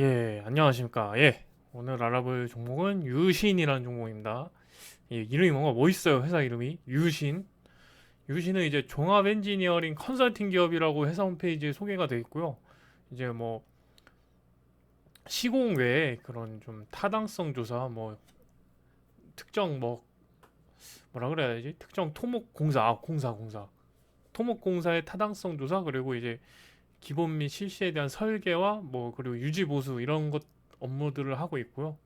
예, 안녕하십니까. 예, 오늘 알아볼 종목은 유신이라는 종목입니다. 예, 이름이 뭔가 멋있어요. 회사 이름이 유신. 유신은 이제 종합 엔지니어링 컨설팅 기업이라고 회사 홈페이지에 소개가 되어 있고요. 이제 뭐 시공 외에 그런 좀 타당성 조사, 뭐 특정 뭐 뭐라 그래야 되지? 특정 토목 공사, 아, 공사, 공사. 토목 공사의 타당성 조사 그리고 이제 기본 및 실시에 대한 설계와 뭐 그리고 유지 보수 이런 것 업무들을 하고 있고요.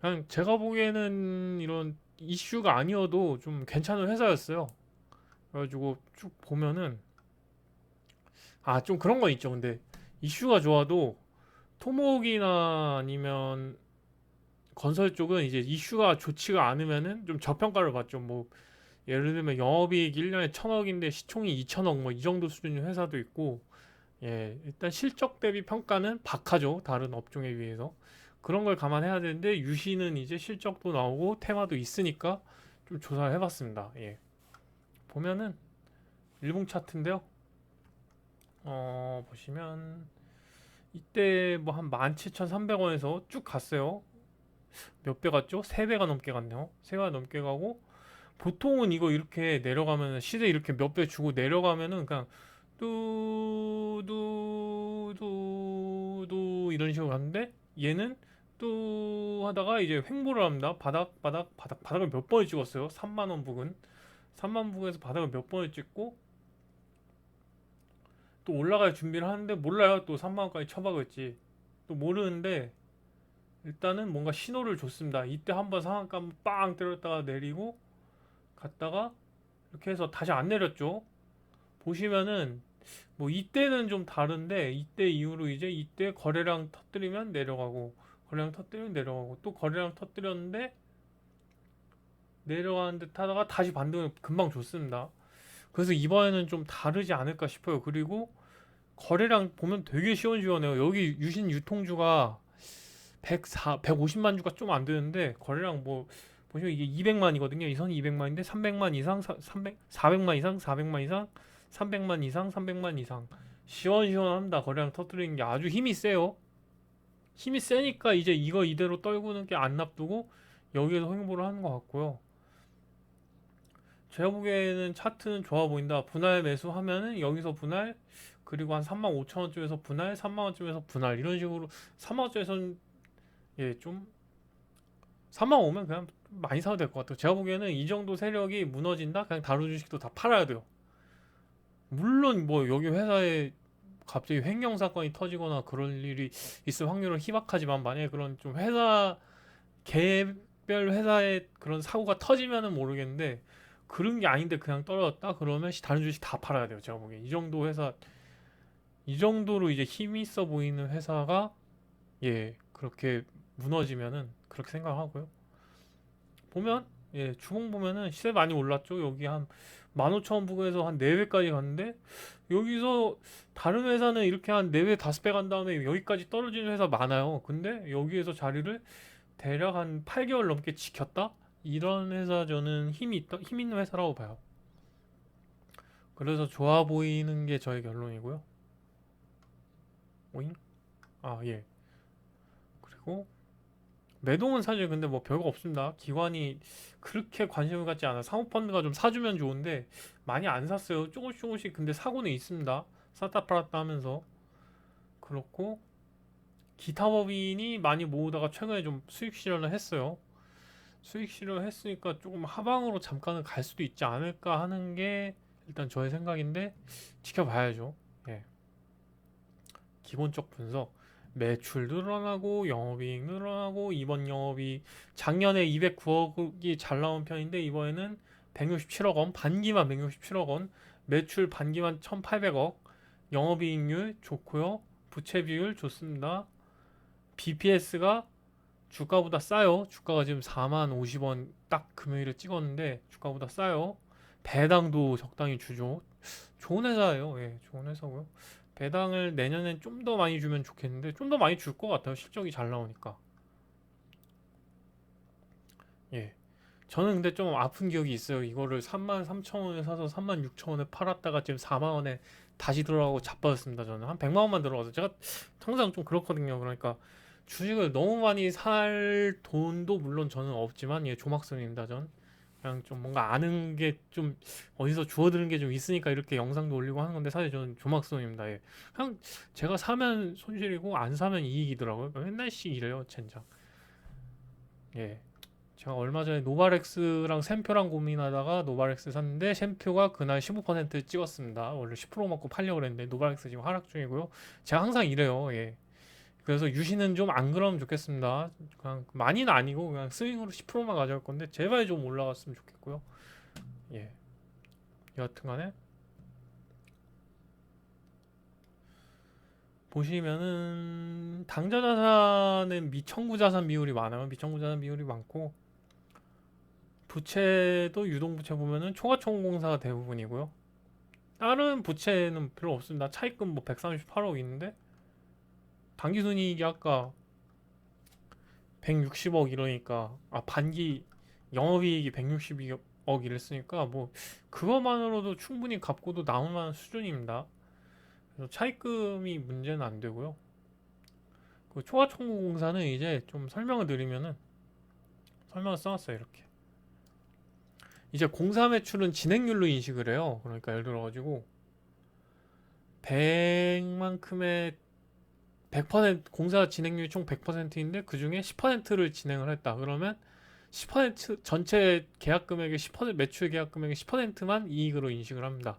그냥 제가 보기에는 이런 이슈가 아니어도 좀 괜찮은 회사였어요. 그래가지고 쭉 보면은 아 좀 그런 거 있죠. 근데 이슈가 좋아도 토목이나 아니면 건설 쪽은 이제 이슈가 좋지가 않으면은 좀 저평가를 받죠. 뭐 예를 들면 영업이익 1년에 1000억인데 시총이 2000억 뭐 이 정도 수준의 회사도 있고 예, 일단 실적 대비 평가는 박하죠. 다른 업종에 비해서. 그런 걸 감안해야 되는데 유시는 이제 실적도 나오고 테마도 있으니까 좀 조사를 해봤습니다. 예. 보면은 일봉 차트인데요. 어, 보시면 이때 뭐 한 17,300원에서 쭉 갔어요. 몇 배 갔죠? 3배가 넘게 갔네요. 3배가 넘게 가고 보통은 이거 이렇게 내려가면 시세 이렇게 몇 배 주고 내려가면은 그냥 뚜두두 이런 식으로 가는데 얘는 뚜 하다가 이제 횡보를 합니다. 바닥 바닥 바닥 바닥을 몇 번을 찍었어요. 3만 원 부근 3만 부근에서 바닥을 몇 번을 찍고 또 올라갈 준비를 하는데 몰라요. 또 3만 원까지 쳐박을지 또 모르는데 일단은 뭔가 신호를 줬습니다. 이때 한번 상한가 빵 때렸다가 내리고 갔다가 이렇게 해서 다시 안 내렸죠. 보시면은 뭐 이때는 좀 다른데 이때 이후로 이제 이때 거래량 터뜨리면 내려가고 거래량 터뜨리면 내려가고 또 거래량 터뜨렸는데 내려가는 듯 하다가 다시 반등을 금방 줬습니다. 그래서 이번에는 좀 다르지 않을까 싶어요. 그리고 거래량 보면 되게 시원시원해요. 여기 유신 유통주가 104, 150만 주가 좀 안 되는데 거래량 뭐 보시면 이게 200만이거든요. 이 선이 200만인데 300만 이상, 300, 400만 이상, 400만 이상, 300만 이상, 300만 이상 시원시원합니다. 거래량 터뜨리는 게 아주 힘이 세요. 힘이 세니까 이제 이거 이대로 떨구는 게 안 납두고 여기에서 횡보를 하는 것 같고요. 제가 보기에는 차트는 좋아 보인다. 분할 매수하면은 여기서 분할 그리고 한 3만 5천 원쯤에서 분할, 3만 원쯤에서 분할 이런 식으로 3만 원쯤에서는 예 좀 3만 오면 그냥 많이 사도 될 것 같아요. 제가 보기에는 이 정도 세력이 무너진다? 그냥 다른 주식도 다 팔아야 돼요. 물론 뭐 여기 회사에 갑자기 횡령 사건이 터지거나 그럴 일이 있을 확률은 희박하지만 만약에 그런 좀 회사 개별 회사의 그런 사고가 터지면은 모르겠는데 그런 게 아닌데 그냥 떨어졌다 그러면 다른 주식 다 팔아야 돼요. 제가 보기엔 이 정도 회사 이 정도로 이제 힘이 있어 보이는 회사가 예 그렇게 무너지면은 그렇게 생각하고요. 보면 예 주봉 보면은 시세 많이 올랐죠. 여기 한 15,000원 부근에서 한 4배까지 갔는데 여기서 다른 회사는 이렇게 한 4배, 5배 간 다음에 여기까지 떨어지는 회사 많아요. 근데 여기에서 자리를 대략 한 8개월 넘게 지켰다? 이런 회사 저는 힘이 있다, 힘 있는 회사라고 봐요. 그래서 좋아 보이는 게 저의 결론이고요. 오잉? 아, 예. 그리고 매동은 사실 근데 뭐 별거 없습니다. 기관이 그렇게 관심을 갖지 않아. 사모펀드가 좀 사주면 좋은데 많이 안 샀어요. 조금씩 조금씩 근데 사고는 있습니다. 샀다 팔았다 하면서 그렇고 기타 법인이 많이 모으다가 최근에 좀 수익 실현을 했어요. 수익 실현을 했으니까 조금 하방으로 잠깐은 갈 수도 있지 않을까 하는 게 일단 저의 생각인데 지켜봐야죠. 예. 기본적 분석. 매출 늘어나고 영업이익 늘어나고 이번 영업이 작년에 209억이 잘 나온 편인데 이번에는 167억 원 반기만 167억 원 매출 반기만 1800억. 영업이익률 좋고요. 부채 비율 좋습니다. BPS가 주가보다 싸요. 주가가 지금 4만 50원 딱 금요일에 찍었는데 주가보다 싸요. 배당도 적당히 주죠. 좋은 회사예요. 예 좋은 회사고요 배당을 내년엔 좀 더 많이 주면 좋겠는데 좀 더 많이 줄 것 같아요. 실적이 잘 나오니까. 예. 저는 근데 좀 아픈 기억이 있어요. 이거를 3만 3천 원에 사서 3만 6천 원에 팔았다가 지금 4만 원에 다시 들어가고 자빠졌습니다. 저는 한 100만 원만 들어가서 제가 항상 좀 그렇거든요. 그러니까 주식을 너무 많이 살 돈도 물론 저는 없지만 예, 조막성입니다. 전 그냥 좀 뭔가 아는 게 좀 어디서 주워드는 게 좀 있으니까 이렇게 영상도 올리고 하는 건데 사실 저는 조막성입니다. 예. 그냥 제가 사면 손실이고 안 사면 이익이더라고요. 맨날씩 이래요, 젠장. 예. 제가 얼마 전에 노바렉스랑 샘표랑 고민하다가 노바렉스 샀는데 샘표가 그날 15% 찍었습니다. 원래 10% 맞고 팔려고 그랬는데 노바렉스 지금 하락 중이고요. 제가 항상 이래요. 예. 그래서 유시는 좀안 그러면 좋겠습니다. 그냥 많이는 아니고 그냥 스윙으로 10%만 가져갈 건데 제발 좀 올라갔으면 좋겠고요. 예. 여하튼간에 보시면은 당좌 자산은 미청구 자산 비율이 많아요. 미청구 자산 비율이 많고 부채도 유동 부채 보면은 초과청구공사가 대부분이고요. 다른 부채는 별로 없습니다. 차입금 뭐 138억 있는데 당기순이익이 아까 160억 이러니까 아 반기 영업이익이 162억 이랬으니까 뭐 그것만으로도 충분히 갚고도 남을 만한 수준입니다. 그래서 차입금이 문제는 안 되고요. 그 초과청구공사는 이제 좀 설명을 드리면은 설명을 써놨어요 이렇게. 이제 공사 매출은 진행률로 인식을 해요. 그러니까 예를 들어 가지고 100만큼의 100% 공사 진행률이 총 100%인데 그 중에 10%를 진행을 했다. 그러면 10% 전체 계약 금액의 10% 매출 계약 금액의 10%만 이익으로 인식을 합니다.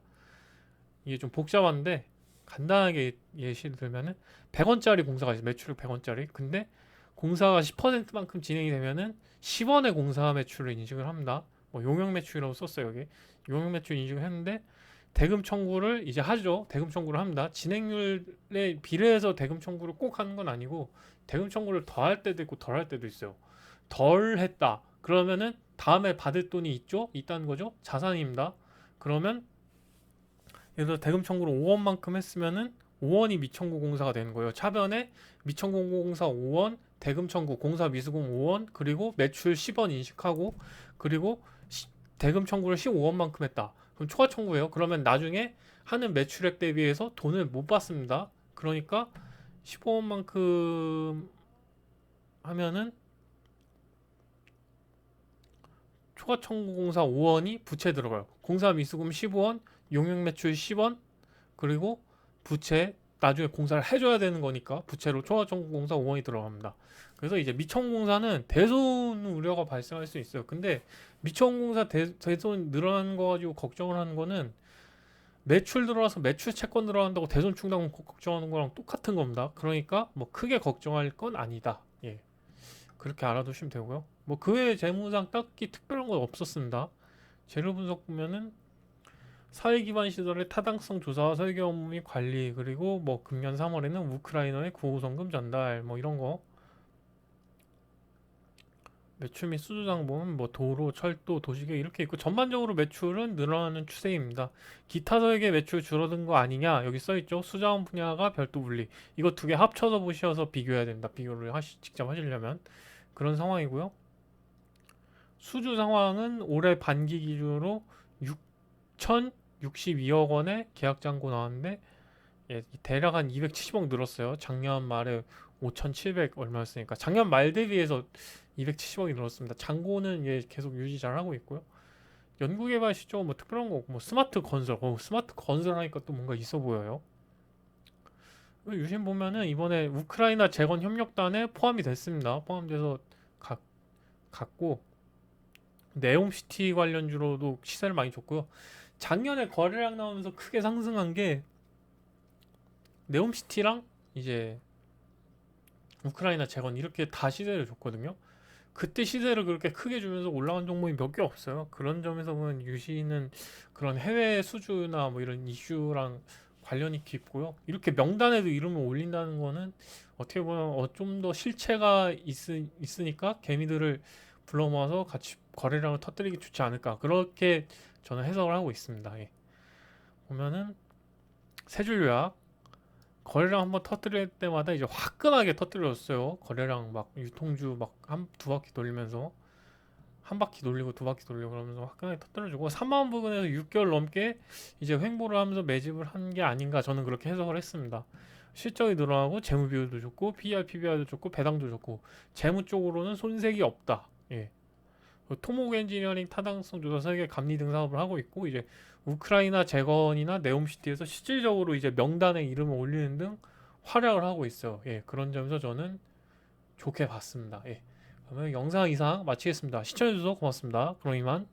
이게 좀 복잡한데 간단하게 예시를 들면은 100원짜리 공사가 있어요. 매출 100원짜리. 근데 공사가 10%만큼 진행이 되면은 10원의 공사 매출을 인식을 합니다. 뭐 용역 매출이라고 썼어요 여기 용역 매출 인식을 했는데 대금 청구를 이제 하죠. 대금 청구를 합니다. 진행률에 비례해서 대금 청구를 꼭 하는 건 아니고 대금 청구를 더 할 때도 있고 덜 할 때도 있어요. 덜 했다. 그러면은 다음에 받을 돈이 있죠? 있다는 거죠? 자산입니다. 그러면 예를 들어 대금 청구를 5원만큼 했으면은 5원이 미청구 공사가 되는 거예요. 차변에 미청구 공사 5원 대금 청구 공사 미수금 5원 그리고 매출 10원 인식하고 그리고 대금 청구를 15원만큼 했다. 그럼 초과 청구예요. 그러면 나중에 하는 매출액 대비해서 돈을 못 받습니다. 그러니까 15원만큼 하면은 초과 청구 공사 5원이 부채 들어가요. 공사 미수금 15원, 용역 매출 10원, 그리고 부채 나중에 공사를 해줘야 되는 거니까 부채로 초과 청구 공사 5원이 들어갑니다. 그래서 이제 미청공사는 대손 우려가 발생할 수 있어요. 근데 미청공사 대, 대손 늘어나는 거 가지고 걱정을 하는 거는 매출 들어와서 매출 채권 들어간다고 대손 충당 걱정하는 거랑 똑같은 겁니다. 그러니까 뭐 크게 걱정할 건 아니다. 예. 그렇게 알아두시면 되고요. 뭐 그 외에 재무상 딱히 특별한 건 없었습니다. 재료 분석 보면은 사회 기반 시설의 타당성 조사와 설계 업무 및 관리 그리고 뭐 금년 3월에는 우크라이나의 구호성금 전달 뭐 이런 거 매출 및 수주장 보면 뭐 도로, 철도, 도시계 이렇게 있고 전반적으로 매출은 늘어나는 추세입니다. 기타 설계 매출 줄어든 거 아니냐 여기 써 있죠. 수자원 분야가 별도 분리. 이거 두 개 합쳐서 보셔서 비교해야 된다. 비교를 하시 직접 하시려면 그런 상황이고요. 수주 상황은 올해 반기 기준으로 6,062억 원의 계약 잔고 나왔는데 예, 대략 한 270억 늘었어요. 작년 말에 5,700 얼마였으니까 작년 말 대비해서 270억이 늘었습니다. 잔고는 예, 계속 유지 잘 하고 있고요. 연구개발 시죠. 뭐 특별한 거 없고 뭐 스마트 건설, 어, 스마트 건설 하니까 또 뭔가 있어 보여요. 유심 보면은 이번에 우크라이나 재건 협력단에 포함이 됐습니다. 포함돼서 가, 갔고 네옴시티 관련주로도 시세를 많이 줬고요. 작년에 거래량 나오면서 크게 상승한 게 네옴시티랑 이제 우크라이나 재건 이렇게 다 시세를 줬거든요. 그때 시세를 그렇게 크게 주면서 올라간 종목이 몇 개 없어요. 그런 점에서 보면 유시는 그런 해외 수주나 뭐 이런 이슈랑 관련이 깊고요. 이렇게 명단에도 이름을 올린다는 거는 어떻게 보면 어, 좀 더 실체가 있, 있으니까 개미들을 불러 모아서 같이 거래량을 터뜨리기 좋지 않을까. 그렇게 저는 해석을 하고 있습니다. 예. 보면은 세 줄 요약 거래량 한번 터뜨릴 때마다 이제 화끈하게 터뜨렸어요. 거래량 막 유통주 막 한 두 바퀴 돌리면서 한 바퀴 돌리고 두 바퀴 돌리고 그러면서 화끈하게 터뜨려주고 3만 부근에서 6개월 넘게 이제 횡보를 하면서 매집을 한 게 아닌가 저는 그렇게 해석을 했습니다. 실적이 늘어나고 재무 비율도 좋고 PER, PBR도 좋고 배당도 좋고 재무 쪽으로는 손색이 없다. 예. 그 토목 엔지니어링 타당성 조사 설계 감리 등 사업을 하고 있고 이제 우크라이나 재건이나 네옴시티에서 실질적으로 이제 명단에 이름을 올리는 등 활약을 하고 있어요. 예. 그런 점에서 저는 좋게 봤습니다. 예. 그러면 영상 이상 마치겠습니다. 시청해주셔서 고맙습니다. 그럼 이만